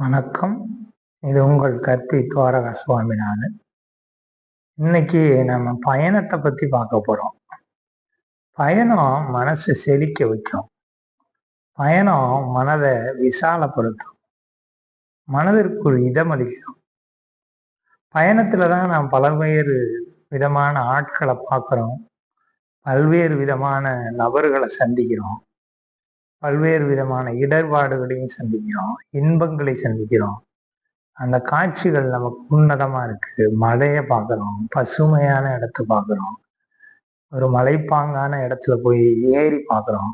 வணக்கம். இது உங்கள் கற்பி துவாரக சுவாமிநாதன். இன்னைக்கு நம்ம பயணத்தை பத்தி பார்க்க போறோம். பயணம் மனசு செழிக்க வைக்கும். பயணம் மனதை விசாலப்படுத்தும். மனதிற்கு ஒரு இதமளிக்கும். பயணத்துல தான் நாம் பல்வேறு விதமான ஆட்களை பார்க்குறோம். பல்வேறு விதமான நபர்களை சந்திக்கிறோம். பல்வேறு விதமான இடர்பாடுகளையும் சந்திக்கிறோம் இன்பங்களை சந்திக்கிறோம். அந்த காட்சிகள் நமக்கு உன்னதமா இருக்கு. மழையை பார்க்குறோம் பசுமையான இடத்த பார்க்குறோம். ஒரு மலைப்பாங்கான இடத்துல போய் ஏறி பார்க்குறோம்.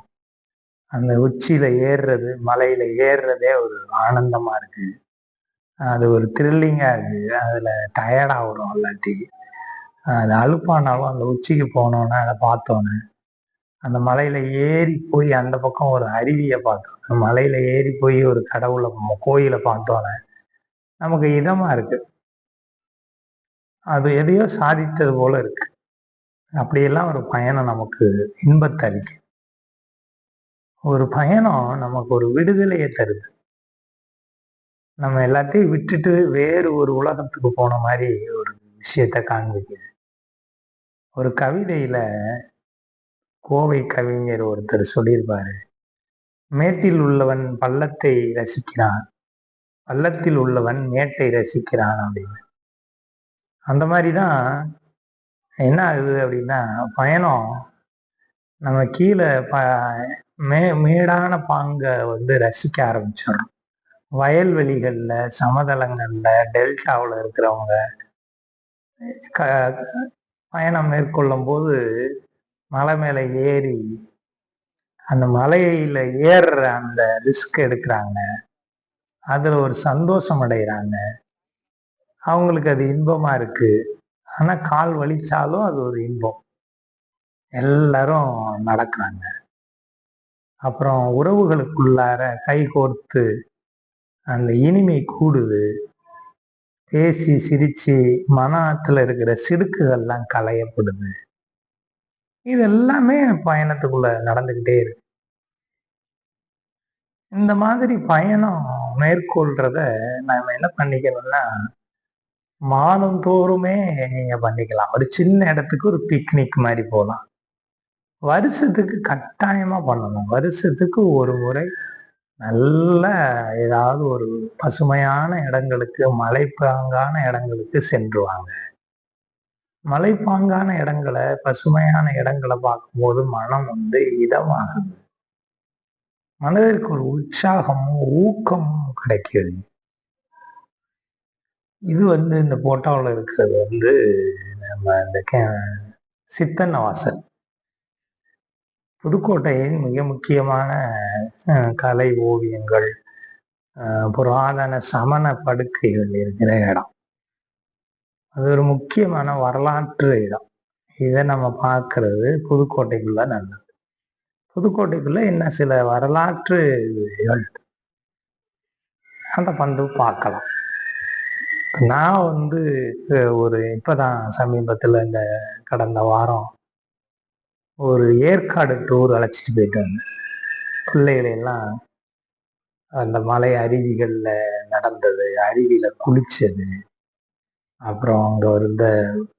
அந்த உச்சியில ஏறுறது மலையில ஏறுறதே ஒரு ஆனந்தமா இருக்கு. அது ஒரு த்ரில்லிங்கா இருக்கு. அதுல டயர்டாகிறோம் இல்லாட்டி. அது அழுப்பானாலும் அந்த உச்சிக்கு போனோன்னே அதை பார்த்தோன்னே அந்த மலையில ஏறி போய் அந்த பக்கம் ஒரு அருவியை பார்த்தோம். மலையில ஏறி போய் ஒரு கடவுளை கோயிலை பார்த்தோன்னே நமக்கு இதமா இருக்கு. அது எதையோ சாதித்தது போல இருக்கு. அப்படியெல்லாம் ஒரு பயணம் நமக்கு இன்பத்தை அளிக்கும். ஒரு பயணம் நமக்கு ஒரு விடுதலையை தருது. நம்ம எல்லாத்தையும் விட்டுட்டு வேறு ஒரு உலகத்துக்கு போன மாதிரி ஒரு விஷயத்த காண்பிக்குது. ஒரு கவிதையில கோவை கவிஞர் ஒருத்தர் சொல்லியிருப்பாரு. மேட்டில் உள்ளவன் பள்ளத்தை ரசிக்கிறான். பள்ளத்தில் உள்ளவன் மேட்டை ரசிக்கிறான் அப்படின்னு. அந்த மாதிரி தான் என்ன ஆகுது அப்படின்னா பயணம். நம்ம கீழே ப மே மேடான பாங்கை வந்து ரசிக்க ஆரம்பிச்சிடறோம். வயல்வெளிகளில் சமதளங்களில் டெல்டாவில் இருக்கிறவங்க க பயணம் மேற்கொள்ளும் போது மலை மேலே ஏறி அந்த மலையில ஏறுற அந்த ரிஸ்க் எடுக்கிறாங்க. அதில் ஒரு சந்தோஷம் அடைகிறாங்க. அவங்களுக்கு அது இன்பமாக இருக்கு. ஆனால் கால் வலிச்சாலும் அது ஒரு இன்பம். எல்லாரும் நடக்கிறாங்க. அப்புறம் உறவுகளுக்குள்ளார கை கோர்த்து அந்த இனிமை கூடுது. பேசி சிரித்து மன ஆற்றில் இருக்கிற சிடுக்குகள்லாம் களையப்படுது. இது எல்லாமே பயணத்துக்குள்ள நடந்துகிட்டே இருக்கு. இந்த மாதிரி பயணம் மேற்கொள்றத நாம என்ன பண்ணிக்கணும்னா மாதந்தோறுமே நீங்க பண்ணிக்கலாம். ஒரு சின்ன இடத்துக்கு ஒரு பிக்னிக் மாதிரி போகலாம் வருஷத்துக்கு கட்டாயமா பண்ணணும். வருஷத்துக்கு ஒரு முறை நல்ல ஏதாவது ஒரு பசுமையான இடங்களுக்கு மலைப்பாங்கான இடங்களுக்கு சென்றுவாங்க மலைப்பாங்கான இடங்களை பசுமையான இடங்களை பார்க்கும்போது மனம் வந்து இதமாகுது. மனதிற்கு ஒரு உற்சாகமும் ஊக்கமும் கிடைக்கிறது. இது வந்து இந்த போட்டோவில் இருக்கிறது வந்து நம்ம இந்த கே வாசல் புதுக்கோட்டையின் மிக முக்கியமான கலை ஓவியங்கள் புராதன சமண படுக்கைகள் இருக்கிற இடம். அது ஒரு முக்கியமான வரலாற்று இடம். இதை நம்ம பார்க்கறது புதுக்கோட்டைக்குள்ள நல்லது. புதுக்கோட்டைக்குள்ள என்ன சில வரலாற்று அந்த பந்து பார்க்கலாம். நான் வந்து ஒரு இப்போதான் சமீபத்தில் இந்த கடந்த வாரம் ஒரு ஏற்காடு டூர் அழைச்சிட்டு போயிட்டு வந்தேன். பிள்ளைகளெல்லாம் அந்த மலை அருவிகளில் நடந்தது அருவியில் குளிச்சது அப்புறம் அங்கே இருந்த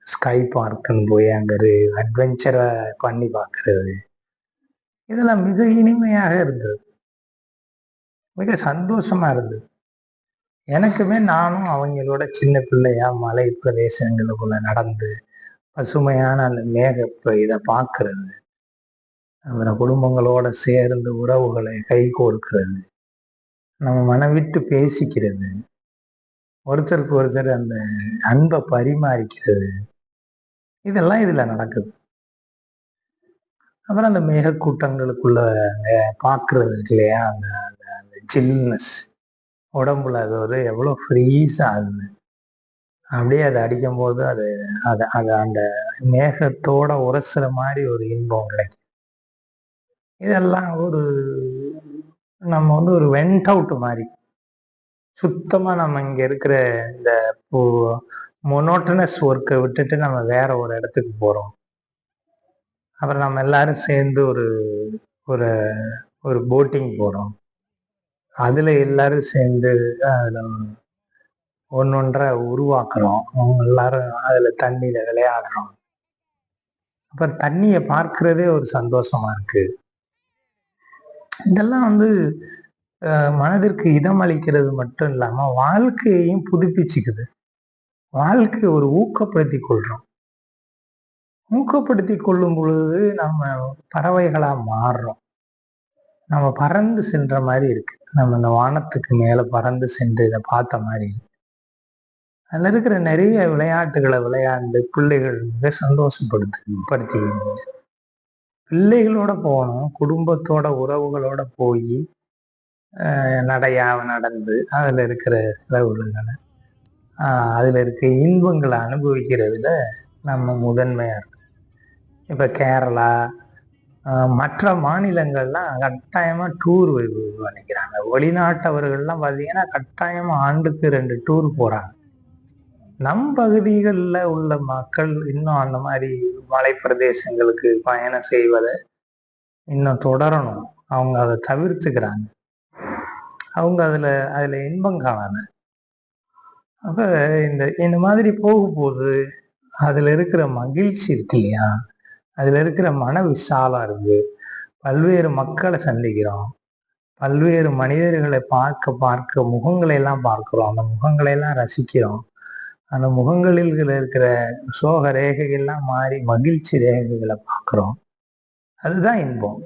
ஸ்கை பார்க்குன்னு போய் அங்கே ஒரு அட்வென்ச்சரை பண்ணி பார்க்கறது இதெல்லாம் மிக இனிமையாக இருந்தது. மிக சந்தோஷமா இருந்தது. எனக்குமே நானும் அவங்களோட சின்ன பிள்ளையா மலை பிரதேசங்களுக்குள்ள நடந்து பசுமையான அந்த மேக இதை பார்க்கறது அப்புறம் குடும்பங்களோட சேர்ந்து உறவுகளை கை கோர்க்கிறது. நம்ம மனம் விட்டு பேசிக்கிறது. ஒருத்தருக்கு ஒருத்தர் அந்த அன்பை பரிமாறிக்கிறது. இதெல்லாம் இதுல நடக்குது. அப்புறம் அந்த மேகக்கூட்டங்களுக்குள்ள பார்க்கறது இருக்கு இல்லையா? அந்த அந்த அந்த சில்னஸ் உடம்புல அது ஒரு எவ்வளோ ஃப்ரீஸ் ஆகுது. அப்படியே அதை அடிக்கும் போது அது அது அது அந்த மேகத்தோட உரசுற மாதிரி ஒரு இன்பம் கிடைக்கும். இதெல்லாம் ஒரு நம்ம வந்து ஒரு வெண்ட் அவுட் மாதிரி. சுத்தமா நம்ம இங்க இருக்கிற இந்த மொனோட்டனஸ் ஒர்க்கை விட்டுட்டு நம்ம வேற ஒரு இடத்துக்கு போறோம். அப்புறம் நம்ம எல்லாரும் சேர்ந்து ஒரு ஒரு ஒரு போட்டிங் போறோம். அதுல எல்லாரும் சேர்ந்து அதுல ஒன்னொன்றை உருவாக்குறோம். அவங்க எல்லாரும் அதுல தண்ணியில விளையாடுறோம். அப்புறம் தண்ணியை பார்க்கிறதே ஒரு சந்தோஷமா இருக்கு. இதெல்லாம் வந்து மனதிற்கு இதம் அளிக்கிறது மட்டும் இல்லாம வாழ்க்கையையும் புதுப்பிச்சுக்குது. வாழ்க்கையை ஒரு ஊக்கப்படுத்தி கொள்றோம். ஊக்கப்படுத்தி கொள்ளும் பொழுது நம்ம பறவைகளா மாறுறோம். நம்ம பறந்து சென்ற மாதிரி இருக்கு. நம்ம இந்த வானத்துக்கு மேல பறந்து சென்று இதை பார்த்த மாதிரி அதுல இருக்கிற நிறைய விளையாட்டுகளை விளையாண்டு பிள்ளைகள் மிக சந்தோஷப்படுத்து படுத்தி பிள்ளைகளோட போகணும் குடும்பத்தோட உறவுகளோட போய் நடையாக நடந்து அதில் இருக்கிற செலவுகளை அதில் இருக்க இன்பங்களை அனுபவிக்கிறதுல நம்ம முதன்மையாக இருக்கும் இப்போ கேரளா மற்ற மாநிலங்கள்லாம் கட்டாயமாக டூர் நினைக்கிறாங்க. வெளிநாட்டவர்கள்லாம் பார்த்தீங்கன்னா கட்டாயமாக ஆண்டுக்கு ரெண்டு டூர் போகிறாங்க நம் பகுதிகளில் உள்ள மக்கள் இன்னும் அந்த மாதிரி மலை பிரதேசங்களுக்கு பயணம் செய்வதை இன்னும் தொடரணும். அவங்க அதை தவிர்த்துக்கிறாங்க. அவங்க அதில் அதில் இன்பம் காணாங்க அப்போ இந்த இந்த மாதிரி போகும்போது அதில் இருக்கிற மகிழ்ச்சி இருக்கு இல்லையா? அதில் இருக்கிற மன விசாலம் இருக்கு. பல்வேறு மக்களை சந்திக்கிறோம். பல்வேறு மனிதர்களை பார்க்க பார்க்க முகங்களை எல்லாம் பார்க்குறோம். அந்த முகங்களை எல்லாம் ரசிக்கிறோம். அந்த முகங்களில் இருக்கிற சோக ரேகைகள்லாம் மாறி மகிழ்ச்சி ரேகைகளை பார்க்குறோம். அதுதான் இன்பம்.